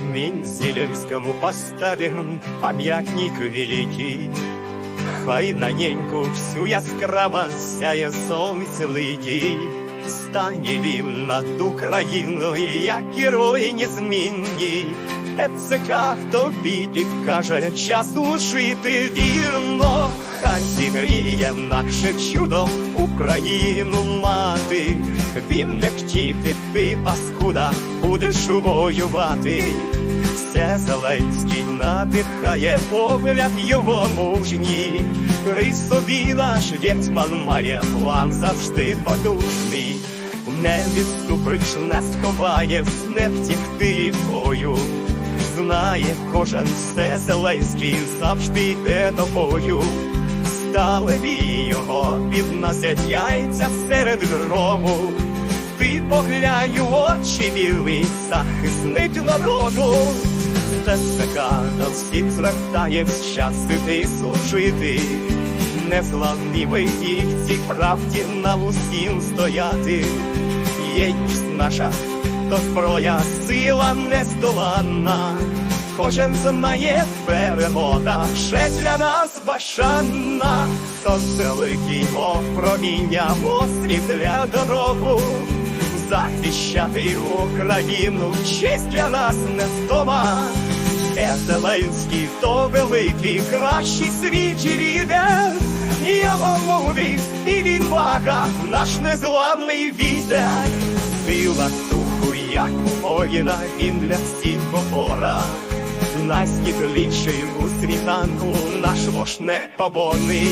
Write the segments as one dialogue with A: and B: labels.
A: Мензелевскому поставим пам'ятник великий. Хай на неньку всю яскраво сяє сонце летить. Стане він над Україною, як герой незмінний. ЕЦК тобі підкаже часу жити вірно, хай зігріє наше чудо Україну мати. Він не хотів ти паскуда, будеш воювати. Все Зеленський надихає погляд його мужній. При собі наш гетьман має план завжди подушний. Не відступиш, не сховаєш, не втікти. Знає кожен все Зеленський завжди йде до бою. Сталеві його підносять яйця серед грому. Ти поглянь у очі білий, захисник народу. ТСК до всіх звертає щастити служити. Незламні ви їх цій правді на усім стояти. Єдність наша, то зброя, сила нездоланна. Кожен знає перемога, ще для нас башанна. Сонце великого проміння освітля дорогу. Захищати Україну, честь для нас не вдома. Е, Зеленський, то великий, кращий світ лідер. Його мові і відвага, наш незламний вітер. Сила духу, як у воїна, він для всіх опора. Найсвітліший у світанку наш вошне непоборний.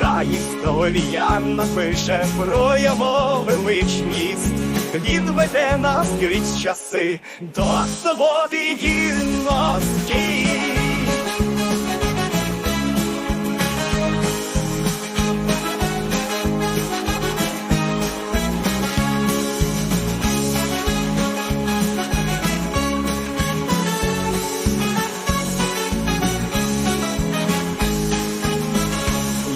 A: Хай історія напише про його величність. Він веде нас крізь часи до свободи і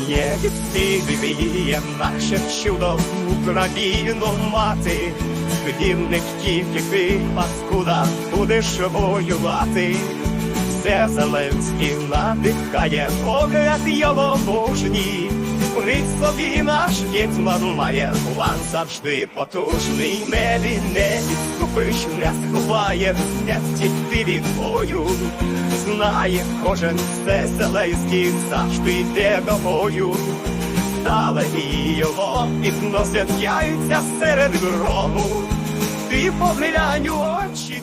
A: Є відсілює наше чудо Україну мати. Він не тільки ти, паскуда, будеш воювати. Все Зеленський надихає погляд його мужній. При собі наш гетьман має план завжди потужний. Небі не відступиш, не сховає, не втікти від бою. Знає кожен все Зеленський завжди йде до бою. Але і його підносять яйця серед грому. Ти поглянь у очі.